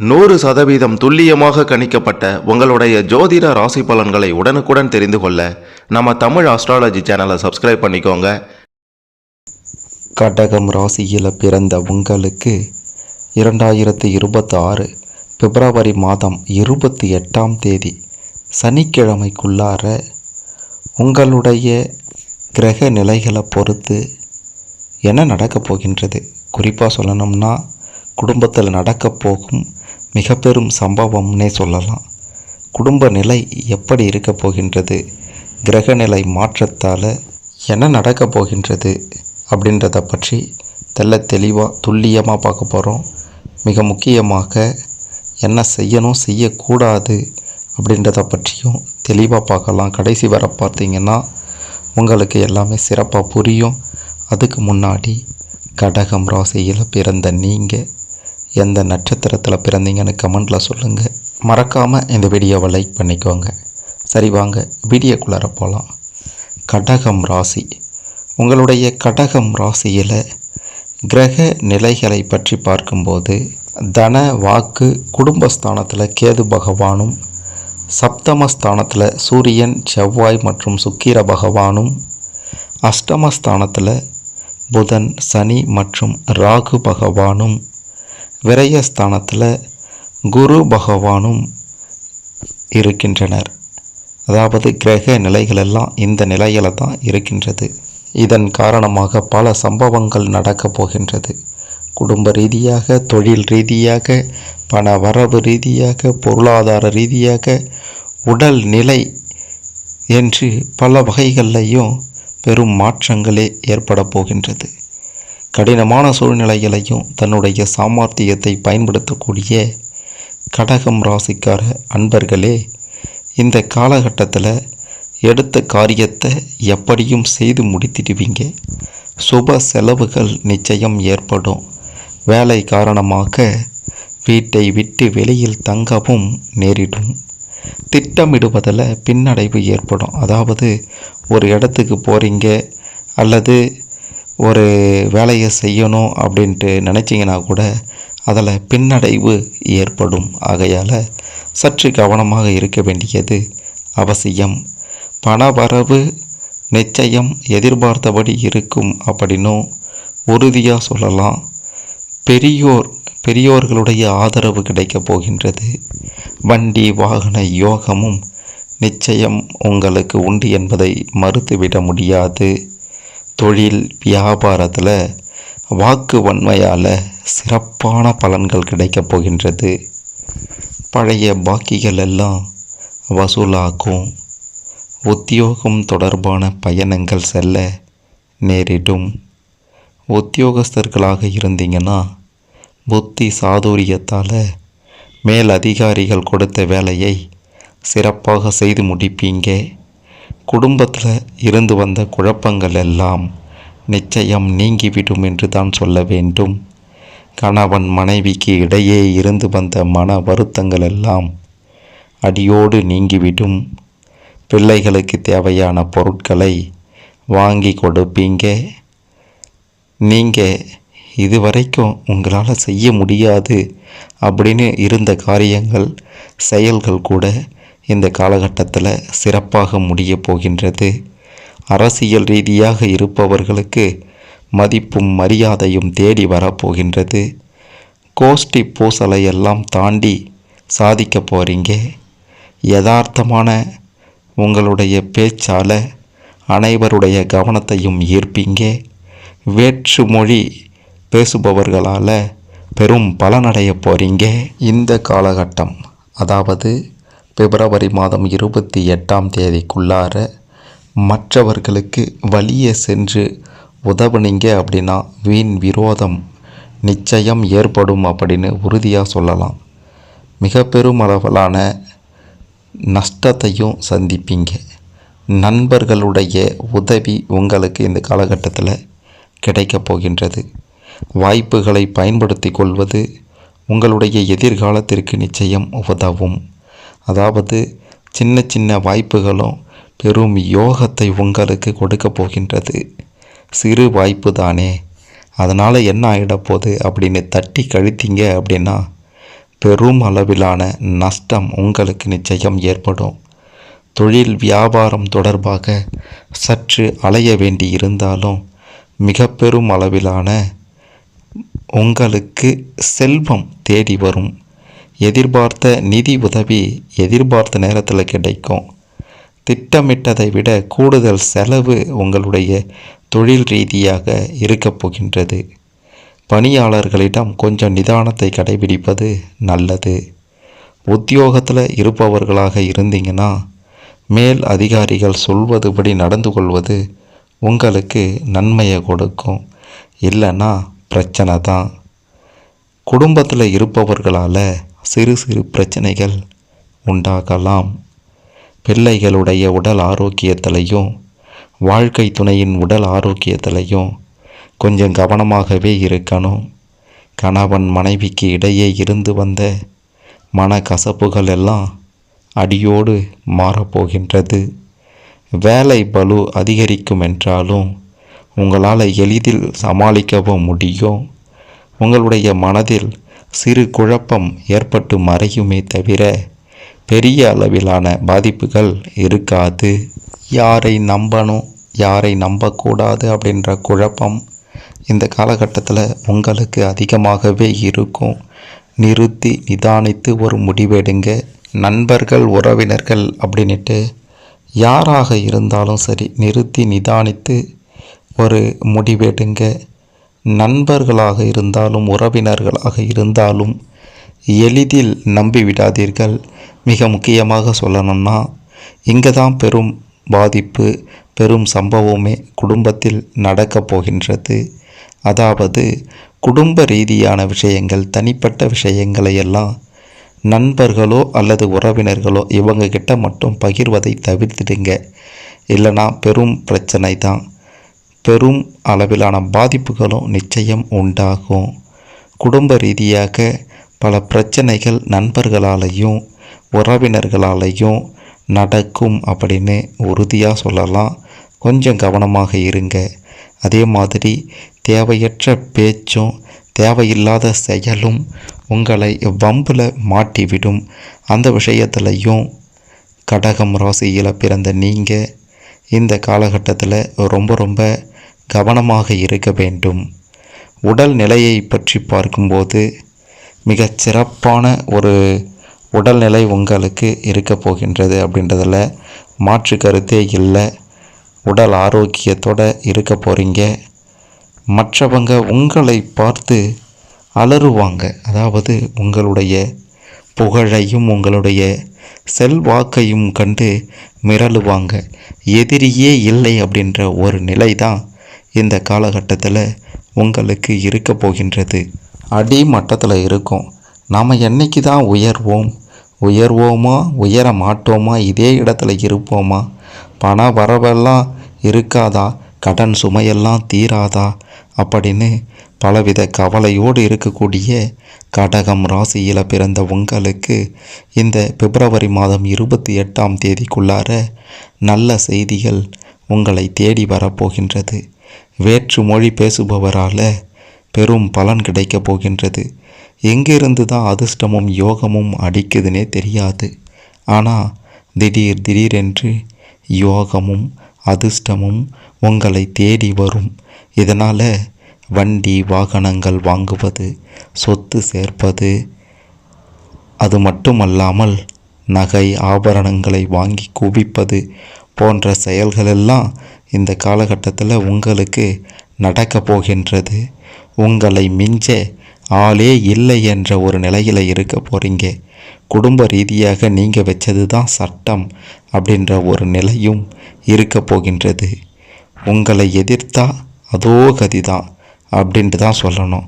நூறு சதவீதம் துல்லியமாக கணிக்கப்பட்ட உங்களுடைய ஜோதிட ராசி பலன்களை உடனுக்குடன் தெரிந்து கொள்ள நம்ம தமிழ் ஆஸ்ட்ராலஜி சேனலை சப்ஸ்கிரைப் பண்ணிக்கோங்க. கடகம் ராசியில் பிறந்த உங்களுக்கு இரண்டாயிரத்தி இருபத்தி ஆறு பிப்ரவரி மாதம் இருபத்தி எட்டாம் தேதி சனிக்கிழமைக்குள்ளார உங்களுடைய கிரக நிலைகளை பொறுத்து என்ன நடக்கப் போகின்றது? குறிப்பாக சொல்லணும்னா குடும்பத்தில் நடக்கப் போகும் மிக பெரும் சம்பவம்னே சொல்லலாம். குடும்ப நிலை எப்படி இருக்க போகின்றது? கிரகநிலை மாற்றத்தால் என்ன நடக்கப் போகின்றது? அப்படின்றத பற்றி தெல்ல தெளிவாக துல்லியமாக பார்க்க போகிறோம் மிக முக்கியமாக என்ன செய்யணும் செய்யக்கூடாது அப்படின்றத பற்றியும் தெளிவாக பார்க்கலாம். கடைசி வர பார்த்தீங்கன்னா உங்களுக்கு எல்லாமே சிறப்பாக புரியும். அதுக்கு முன்னாடி கடகம் ராசியில் பிறந்த நீங்கள் எந்த நட்சத்திரத்தில் பிறந்தீங்கன்னு கமெண்டில் சொல்லுங்கள் மறக்காமல் இந்த வீடியோவை லைக் பண்ணிக்கோங்க. சரி வாங்க வீடியோக்குள்ளார போகலாம் கடகம் ராசி. உங்களுடைய கடகம் ராசியில் கிரக நிலைகளை பற்றி பார்க்கும்போது தன வாக்கு குடும்பஸ்தானத்தில் கேது பகவானும் சப்தமஸ்தானத்தில் சூரியன் செவ்வாய் மற்றும் சுக்கிர பகவானும் அஷ்டமஸ்தானத்தில் புதன் சனி மற்றும் ராகு பகவானும் விரயஸ்தானத்தில் குரு பகவானும் இருக்கின்றனர். அதாவது கிரக நிலைகளெல்லாம் இந்த நிலையில் தான் இருக்கின்றது. இதன் காரணமாக பல சம்பவங்கள் நடக்கப் போகின்றது. குடும்ப ரீதியாக தொழில் ரீதியாக பண வரவு ரீதியாக பொருளாதார ரீதியாக உடல் நிலை என்று பல வகைகள்லையும் பெரும் மாற்றங்களே ஏற்பட போகின்றது. கடினமான சூழ்நிலைகளையும் தன்னுடைய சாமர்த்தியத்தை பயன்படுத்தக்கூடிய கடகம் ராசிக்கார அன்பர்களே இந்த காலகட்டத்தில் எடுத்த காரியத்தை எப்படியும் செய்து முடித்திடுவீங்க. சுப செலவுகள் நிச்சயம் ஏற்படும். வேலை காரணமாக வீட்டை விட்டு வெளியில் தங்கவும் நேரிடும். திட்டமிடுவதில் பின்னடைவு ஏற்படும். அதாவது ஒரு இடத்துக்கு போகிறீங்க அல்லது ஒரு வேலையை செய்யணும் அப்படின்ட்டு நினச்சிங்கன்னா கூட அதில் பின்னடைவு ஏற்படும். ஆகையால் சற்று கவனமாக இருக்க வேண்டியது அவசியம். பணவரவு நிச்சயம் எதிர்பார்த்தபடி இருக்கும் அப்படின்னும் உறுதியாக சொல்லலாம். பெரியோர் பெரியோர்களுடைய ஆதரவு கிடைக்கப் போகின்றது. வண்டி வாகன யோகமும் நிச்சயம் உங்களுக்கு உண்டு என்பதை மறுத்துவிட முடியாது. தொழில் வியாபாரத்தில் வாக்கு வன்மையால் சிறப்பான பலன்கள் கிடைக்கப் போகின்றது. பழைய பாக்கிகள் எல்லாம் வசூலாகும். உத்தியோகம் தொடர்பான பயணங்கள் செல்ல நேரிடும். உத்தியோகஸ்தர்களாக இருந்தீங்கன்னா புத்தி சாதுரியத்தால் மேல் அதிகாரிகள் கொடுத்த வேலையை சிறப்பாக செய்து முடிப்பீங்க. குடும்பத்தில் இருந்து வந்த குழப்பங்கள் எல்லாம் நிச்சயம் நீங்கிவிடும் என்று தான் சொல்ல வேண்டும். கணவன் மனைவிக்கு இடையே இருந்து வந்த மன வருத்தங்கள் எல்லாம் அடியோடு நீங்கிவிடும். பிள்ளைகளுக்கு தேவையான பொருட்களை வாங்கி கொடுப்பீங்க. நீங்கள் இதுவரைக்கும் உங்களால் செய்ய முடியாது அப்படின்னு இருந்த காரியங்கள் செயல்கள் கூட இந்த காலகட்டத்தில் சிறப்பாக முடிய போகின்றது. அரசியல் ரீதியாக இருப்பவர்களுக்கு மதிப்பும் மரியாதையும் தேடி வரப்போகின்றது கோஷ்டி பூசலை எல்லாம் தாண்டி சாதிக்க போகிறீங்க யதார்த்தமான உங்களுடைய பேச்சால் அனைவருடைய கவனத்தையும் ஈர்ப்பீங்க. வேற்று மொழி பேசுபவர்களால் பெரும் பலனடைய போகிறீங்க இந்த காலகட்டம் அதாவது பிப்ரவரி மாதம் இருபத்தி எட்டாம் தேதிக்குள்ளார மற்றவர்களுக்கு வழியே சென்று உதவுனீங்க அப்படின்னா வீண் விரோதம் நிச்சயம் ஏற்படும் அப்படின்னு உறுதியாக சொல்லலாம். மிக பெரும் அளவிலான நஷ்டத்தையும் சந்திப்பீங்க. நண்பர்களுடைய உதவி உங்களுக்கு இந்த காலகட்டத்தில் கிடைக்கப் போகின்றது. வாய்ப்புகளை பயன்படுத்தி கொள்வது உங்களுடைய எதிர்காலத்திற்கு நிச்சயம் உதவும். அதாவது சின்ன சின்ன வாய்ப்புகளும் பெரும் யோகத்தை உங்களுக்கு கொடுக்க போகின்றது. சிறு வாய்ப்பு தானே. அதனால் என்ன ஆகிடப்போகுது அப்படின்னு தட்டி கழித்தீங்க அப்படின்னா பெரும் அளவிலான நஷ்டம் உங்களுக்கு நிச்சயம் ஏற்படும். தொழில் வியாபாரம் தொடர்பாக சற்று அலைய வேண்டி இருந்தாலும் மிக பெரும் அளவிலான உங்களுக்கு செல்வம் தேடி வரும். எதிர்பார்த்த நிதி உதவி எதிர்பார்த்த நேரத்தில் கிடைக்கும். திட்டமிட்டதை விட கூடுதல் செலவு உங்களுடைய தொழில் ரீதியாக இருக்கப் போகின்றது. பணியாளர்களிடம் கொஞ்சம் நிதானத்தை கடைபிடிப்பது நல்லது. உத்தியோகத்தில் இருப்பவர்களாக இருந்தீங்கன்னா மேல் அதிகாரிகள் சொல்வதுபடி நடந்து கொள்வது உங்களுக்கு நன்மையை கொடுக்கும். இல்லைன்னா பிரச்சனை தான். குடும்பத்தில் இருப்பவர்களால் சிறு சிறு பிரச்சனைகள் உண்டாகலாம். பிள்ளைகளுடைய உடல் ஆரோக்கியத்திலையும் வாழ்க்கை துணையின் உடல் ஆரோக்கியத்திலையும் கொஞ்சம் கவனமாகவே இருக்கணும். கணவன் மனைவிக்கு இடையே இருந்து வந்த மனக்கசப்புகள் எல்லாம் அடியோடு மாறப்போகின்றது. வேலை பலு அதிகரிக்கும் என்றாலும் உங்களால் எளிதில் சமாளிக்கவும் முடியும். உங்களுடைய மனதில் சிறு குழப்பம் ஏற்பட்டு மறையுமே தவிர பெரிய அளவிலான பாதிப்புகள் இருக்காது. யாரை நம்பணும் யாரை நம்பக்கூடாது அப்படின்ற குழப்பம் இந்த காலகட்டத்தில் உங்களுக்கு அதிகமாகவே இருக்கும். நிறுத்தி நிதானித்து ஒரு முடிவெடுங்க. நண்பர்கள் உறவினர்கள் அப்படின்ட்டு யாராக இருந்தாலும் சரி நிறுத்தி நிதானித்து ஒரு முடிவெடுங்க. நண்பர்களாக இருந்தாலும் உறவினர்களாக இருந்தாலும் எளிதில் நம்பிவிடாதீர்கள். மிக முக்கியமாக சொல்லணும்னா இங்கே தான் பெரும் பாதிப்பு பெரும் சம்பவமே குடும்பத்தில் நடக்கப் போகின்றது. அதாவது குடும்ப ரீதியான விஷயங்கள் தனிப்பட்ட விஷயங்களை எல்லாம் நண்பர்களோ அல்லது உறவினர்களோ இவங்க கிட்ட மட்டும் பகிர்வதை தவிர்த்துடுங்க. இல்லைனா பெரும் பிரச்சனை தான் பெரும் அளவிலான பாதிப்புகளும் நிச்சயம் உண்டாகும். குடும்ப ரீதியாக பல பிரச்சனைகள் நண்பர்களாலையும் உறவினர்களாலையும் நடக்கும் அப்படின்னு உறுதியாக சொல்லலாம். கொஞ்சம் கவனமாக இருங்க. அதே மாதிரி தேவையற்ற பேச்சும் தேவையில்லாத செயலும் உங்களை வம்பில் மாட்டிவிடும். அந்த விஷயத்துலையும் கடகம் ராசியில் பிறந்த நீங்கள் இந்த காலகட்டத்தில் ரொம்ப ரொம்ப கவனமாக இருக்க வேண்டும். உடல் நிலையை பற்றி பார்க்கும்போது மிகச் சிறப்பான ஒரு உடல்நிலை உங்களுக்கு இருக்க போகின்றது அப்படின்றதில் மாற்று கருத்தே இல்லை. உடல் ஆரோக்கியத்தோடு இருக்க போகிறீங்க மற்றவங்க உங்களை பார்த்து அலறுவாங்க. அதாவது உங்களுடைய புகழையும் உங்களுடைய செல்வாக்கையும் கண்டு மிரளுவாங்க. எதிரியே இல்லை அப்படின்ற ஒரு நிலை தான் இந்த காலகட்டத்தில் உங்களுக்கு இருக்க போகின்றது. அடிமட்டத்தில் இருக்கும். நாம் என்னைக்கு தான் உயர்வோம்? உயர்வோமா? உயர மாட்டோமா? இதே இடத்துல இருப்போமா? பண வரவெல்லாம் இருக்காதா? கடன் சுமையெல்லாம் தீராதா? அப்படின்னு பலவித கவலையோடு இருக்கக்கூடிய கடகம் ராசியில் பிறந்த உங்களுக்கு இந்த பிப்ரவரி மாதம் இருபத்தி எட்டாம் தேதிக்குள்ளார நல்ல செய்திகள் உங்களை தேடி வரப்போகின்றது. வேற்று மொழி பேசுபவரால் பெரும் பலன் கிடைக்கப் போகின்றது. எங்கிருந்து தான் அதிர்ஷ்டமும் யோகமும் அடிக்குதுன்னே தெரியாது. ஆனால் திடீர் திடீரென்று யோகமும் அதிர்ஷ்டமும் உங்களை தேடி வரும். இதனால் வண்டி வாகனங்கள் வாங்குவது சொத்து சேர்ப்பது அது மட்டுமல்லாமல் நகை ஆபரணங்களை வாங்கி குவிப்பது போன்ற செயல்களெல்லாம் இந்த காலகட்டத்தில் உங்களுக்கு நடக்கப் போகின்றது. உங்களை மிஞ்ச ஆளே இல்லை என்ற ஒரு நிலையில் இருக்க போகிறீங்க குடும்ப ரீதியாக நீங்கள் வச்சது தான் சட்டம் அப்படின்ற ஒரு நிலையும் இருக்க போகின்றது. உங்களை எதிர்த்தா அதோ கதி தான் அப்படின்ட்டு தான் சொல்லணும்.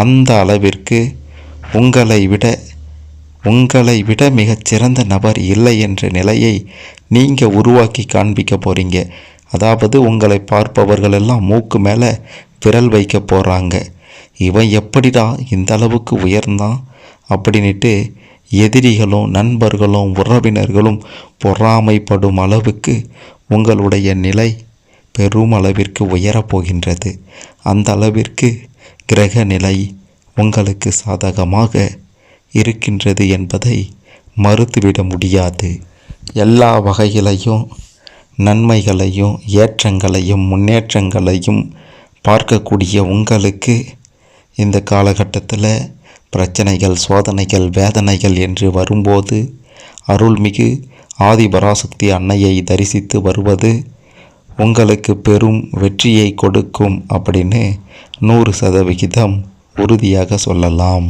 அந்த அளவிற்கு உங்களை விட உங்களை விட மிகச்சிறந்த நபர் இல்லை என்ற நிலையை நீங்கள் உருவாக்கி காண்பிக்க போகிறீங்க அதாவது உங்களை பார்ப்பவர்கள் எல்லாம் மூக்கு மேலே விரல் வைக்க போகிறாங்க இவன் எப்படிடா இந்த அளவுக்கு உயர்ந்தான்? அப்படின்ட்டு எதிரிகளும் நண்பர்களும் உறவினர்களும் பொறாமைப்படும் அளவுக்கு உங்களுடைய நிலை பெரும் அளவிற்கு உயரப் போகின்றது. அந்த அளவிற்கு கிரக நிலை உங்களுக்கு சாதகமாக இருக்கின்றது என்பதை மறுத்துவிட முடியாது. எல்லா வகையிலையும் நன்மைகளையும் ஏற்றங்களையும் முன்னேற்றங்களையும் பார்க்கக்கூடிய உங்களுக்கு இந்த காலகட்டத்தில் பிரச்சனைகள் சோதனைகள் வேதனைகள் என்று வரும்போது அருள்மிகு ஆதிபராசக்தி அன்னையை தரிசித்து வருவது உங்களுக்கு பெரும் வெற்றியை கொடுக்கும் அப்படின்னு நூறு சதவிகிதம் உறுதியாக சொல்லலாம்.